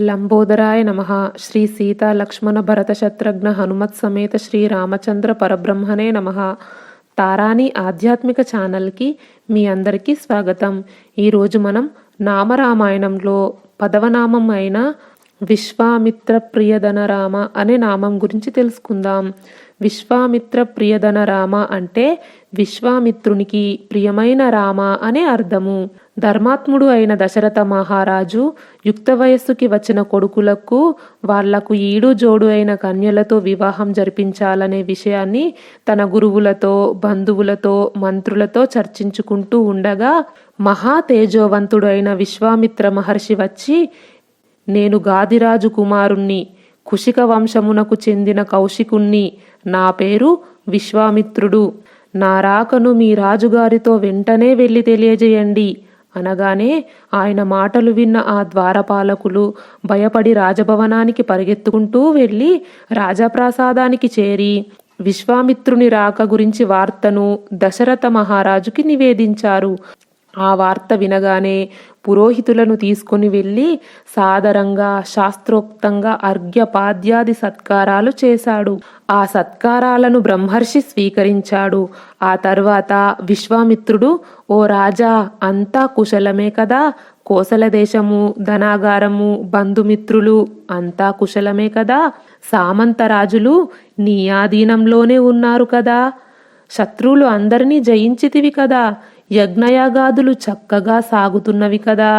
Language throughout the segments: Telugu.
లంబోదరాయ నమ. శ్రీ సీతా లక్ష్మణ భరత శత్రుఘ్న హనుమత్ సమేత శ్రీ రామచంద్ర పరబ్రహ్మణే నమ. తారాని ఆధ్యాత్మిక ఛానల్కి మీ అందరికీ స్వాగతం. ఈరోజు మనం నామరామాయణంలో పదవనామం అయిన విశ్వామిత్ర ప్రియధనరామ అనే నామం గురించి తెలుసుకుందాం. విశ్వామిత్ర ప్రియధన రామ అంటే విశ్వామిత్రునికి ప్రియమైన రామ అనే అర్థము. ధర్మాత్ముడు అయిన దశరథ మహారాజు యుక్త వయస్సుకి వచ్చిన కొడుకులకు వాళ్ళకు ఈడు జోడు అయిన కన్యలతో వివాహం జరిపించాలనే విషయాన్ని తన గురువులతో బంధువులతో మంత్రులతో చర్చించుకుంటూ ఉండగా మహా తేజోవంతుడు అయిన విశ్వామిత్ర మహర్షి వచ్చి నేను గాదిరాజు కుమారుణ్ణి. కుశిక వంశమునకు చెందిన కౌశికుణ్ణి. నా పేరు విశ్వామిత్రుడు. నా రాకను మీ రాజుగారితో వెంటనే వెళ్ళి తెలియజేయండి. అనగానే ఆయన మాటలు విన్న ఆ ద్వారపాలకులు భయపడి రాజభవనానికి పరిగెత్తుకుంటూ వెళ్ళి రాజప్రాసాదానికి చేరి విశ్వామిత్రుని రాక గురించి వార్తను దశరథ మహారాజుకి నివేదించారు. ఆ వార్త వినగానే పురోహితులను తీసుకుని వెళ్ళి సాదరంగా శాస్త్రోక్తంగా అర్ఘ్యపాద్యాది సత్కారాలు చేశాడు. ఆ సత్కారాలను బ్రహ్మర్షి స్వీకరించాడు. ఆ తర్వాత విశ్వామిత్రుడు ఓ రాజా అంతా కుశలమే కదా? కోసల దేశము ధనాగారము బంధుమిత్రులు అంతా కుశలమే కదా? సామంతరాజులు నీ ఆధీనంలోనే ఉన్నారు కదా? శత్రువులు అందరినీ జయించితివి కదా? యజ్ఞయాగాదులు చక్కగా సాగుతున్నవి కదా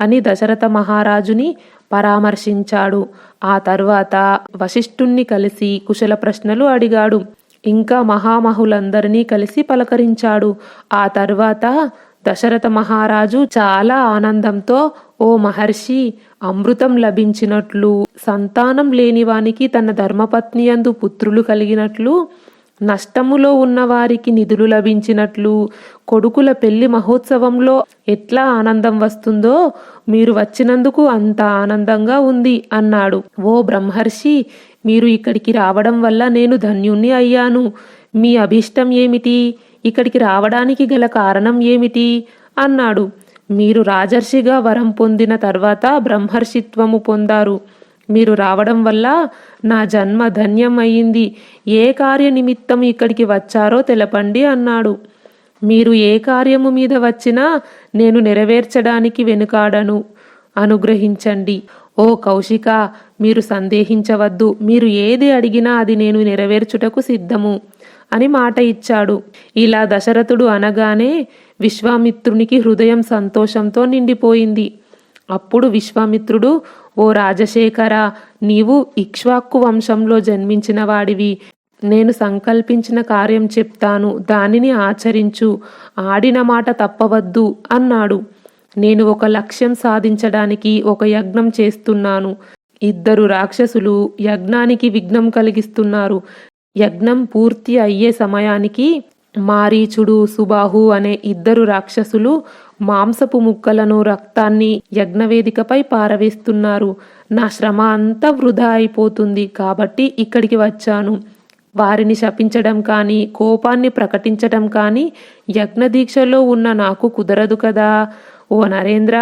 అని దశరథ మహారాజుని పరామర్శించాడు. ఆ తర్వాత వశిష్ఠుణ్ణి కలిసి కుశల ప్రశ్నలు అడిగాడు. ఇంకా మహామహులందరినీ కలిసి పలకరించాడు. ఆ తర్వాత దశరథ మహారాజు చాలా ఆనందంతో ఓ మహర్షి అమృతం లభించినట్లు సంతానం లేనివానికి తన ధర్మపత్ని యందు పుత్రులు కలిగినట్లు నష్టములో ఉన్నవారికి నిధులు లభించినట్లు కొడుకుల పెళ్ళి మహోత్సవంలో ఎట్లా ఆనందం వస్తుందో మీరు వచ్చినందుకు అంత ఆనందంగా ఉంది అన్నాడు. ఓ బ్రహ్మర్షి మీరు ఇక్కడికి రావడం వల్ల నేను ధన్యుణ్ణి అయ్యాను. మీ అభీష్టం ఏమిటి? ఇక్కడికి రావడానికి గల కారణం ఏమిటి? అన్నాడు. మీరు రాజర్షిగా వరం పొందిన తర్వాత బ్రహ్మర్షిత్వము పొందారు. మీరు రావడం వల్ల నా జన్మ ధన్యం అయ్యింది ఏ కార్య నిమిత్తం ఇక్కడికి వచ్చారో తెలపండి అన్నాడు. మీరు ఏ కార్యము మీద వచ్చినా నేను నెరవేర్చడానికి వెనుకాడను. అనుగ్రహించండి. ఓ కౌశిక మీరు సందేహించవద్దు. మీరు ఏది అడిగినా అది నేను నెరవేర్చుటకు సిద్ధము అని మాట ఇచ్చాడు. ఇలా దశరథుడు అనగానే విశ్వామిత్రునికి హృదయం సంతోషంతో నిండిపోయింది. అప్పుడు విశ్వామిత్రుడు ఓ రాజశేఖర నీవు ఇక్ష్వాక్కు వంశంలో జన్మించిన వాడివి. నేను సంకల్పించిన కార్యం చెప్తాను. దానిని ఆచరించు. ఆడిన మాట తప్పవద్దు అన్నాడు. నేను ఒక లక్ష్యం సాధించడానికి ఒక యజ్ఞం చేస్తున్నాను. ఇద్దరు రాక్షసులు యజ్ఞానికి విఘ్నం కలిగిస్తున్నారు. యజ్ఞం పూర్తి అయ్యే సమయానికి మారీచుడు సుబాహు అనే ఇద్దరు రాక్షసులు మాంసపు ముక్కలను రక్తాన్ని యజ్ఞవేదికపై పారవేస్తున్నారు. నా శ్రమ అంతా వృధా అయిపోతుంది కాబట్టి ఇక్కడికి వచ్చాను. వారిని శపించడం కానీ కోపాన్ని ప్రకటించడం కానీ యజ్ఞదీక్షలో ఉన్న నాకు కుదరదు కదా. ఓ నరేంద్ర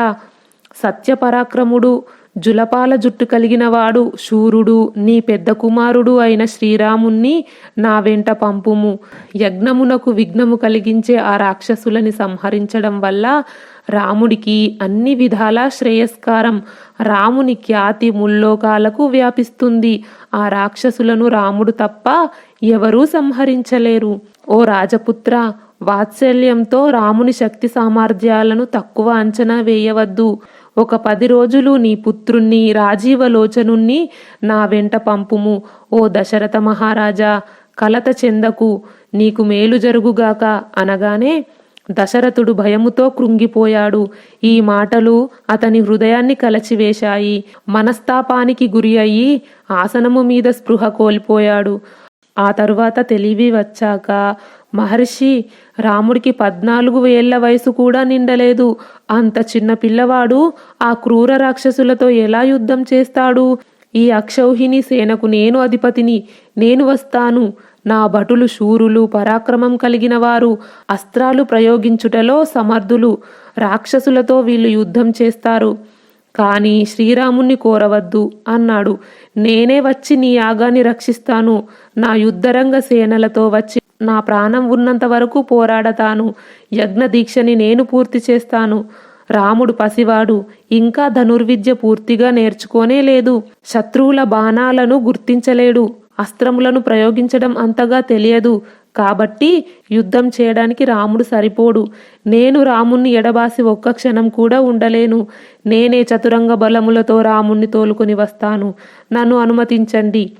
సత్యపరాక్రముడు జులపాల జుట్టు కలిగినవాడు శూరుడు నీ పెద్ద కుమారుడు అయిన శ్రీరాముణ్ణి నా వెంట పంపుము. యజ్ఞమునకు విఘ్నము కలిగించే ఆ రాక్షసులని సంహరించడం వల్ల రాముడికి అన్ని విధాల శ్రేయస్కారం రాముని ఖ్యాతి ముల్లోకాలకు వ్యాపిస్తుంది. ఆ రాక్షసులను రాముడు తప్ప ఎవరూ సంహరించలేరు. ఓ రాజపుత్ర వాత్సల్యంతో రాముని శక్తి సామర్థ్యాలను తక్కువ అంచనా వేయవద్దు. ఒక పది రోజులు నీ పుత్రుణ్ణి రాజీవలోచనుణ్ణి నా వెంట పంపుము. ఓ దశరథ మహారాజా కలత చెందకు నీకు మేలు జరుగుగాక అనగానే దశరథుడు భయముతో కృంగిపోయాడు. ఈ మాటలు అతని హృదయాన్ని కలచివేశాయి. మనస్తాపానికి గురి అయి ఆసనము మీద స్పృహ కోల్పోయాడు. ఆ తరువాత తెలివి వచ్చాక మహర్షి రాముడికి పద్నాలుగు ఏళ్ళ వయసు కూడా నిండలేదు. అంత చిన్న పిల్లవాడు ఆ క్రూర రాక్షసులతో ఎలా యుద్ధం చేస్తాడు? ఈ అక్షౌహిణి సేనకు నేను అధిపతిని నేను వస్తాను. నా భటులు శూరులు పరాక్రమం కలిగిన వారు అస్త్రాలు ప్రయోగించుటలో సమర్థులు. రాక్షసులతో వీళ్ళు యుద్ధం చేస్తారు. కానీ శ్రీరాముణ్ణి కోరవద్దు అన్నాడు. నేనే వచ్చి నీ యాగాన్ని రక్షిస్తాను. నా యుద్ధరంగ సేనలతో వచ్చి నా ప్రాణం ఉన్నంత వరకు పోరాడతాను. యజ్ఞ దీక్షని నేను పూర్తి చేస్తాను. రాముడు పసివాడు. ఇంకా ధనుర్విద్య పూర్తిగా నేర్చుకోనే లేదు. శత్రువుల బాణాలను గుర్తించలేడు. అస్త్రములను ప్రయోగించడం అంతగా తెలియదు. కాబట్టి యుద్ధం చేయడానికి రాముడు సరిపోడు. నేను రాముణ్ణి ఎడబాసి ఒక్క క్షణం కూడా ఉండలేను. నేనే చతురంగ బలములతో రాముణ్ణి తోలుకొని వస్తాను. నన్ను అనుమతించండి.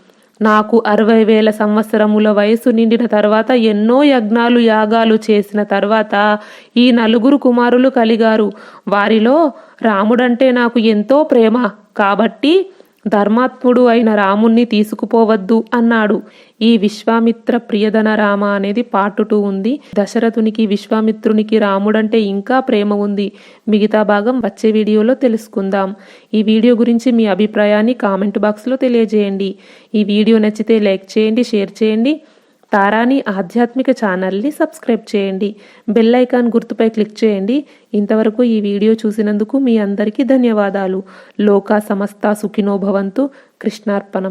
నాకు అరవై వేల సంవత్సరముల వయసు నిండిన తర్వాత ఎన్నో యజ్ఞాలు యాగాలు చేసిన తర్వాత ఈ నలుగురు కుమారులు కలిగారు. వారిలో రాముడంటే నాకు ఎంతో ప్రేమ. కాబట్టి ధర్మాత్ముడు అయిన రాముణ్ణి తీసుకుపోవద్దు అన్నాడు. ఈ విశ్వామిత్ర ప్రియధన రామ అనేది పార్ట్ టూ ఉంది. దశరథునికి విశ్వామిత్రునికి రాముడంటే ఇంకా ప్రేమ ఉంది. మిగతా భాగం వచ్చే వీడియోలో తెలుసుకుందాం. ఈ వీడియో గురించి మీ అభిప్రాయాన్ని కామెంట్ బాక్స్లో తెలియజేయండి. ఈ వీడియో నచ్చితే లైక్ చేయండి షేర్ చేయండి. తారాని ఆధ్యాత్మిక ఛానల్ని సబ్స్క్రైబ్ చేయండి. బెల్ ఐకాన్ గుర్తుపై క్లిక్ చేయండి. ఇంతవరకు ఈ వీడియో చూసినందుకు మీ అందరికీ ధన్యవాదాలు. లోకా సమస్త సుఖినో భవంతు. కృష్ణార్పణం.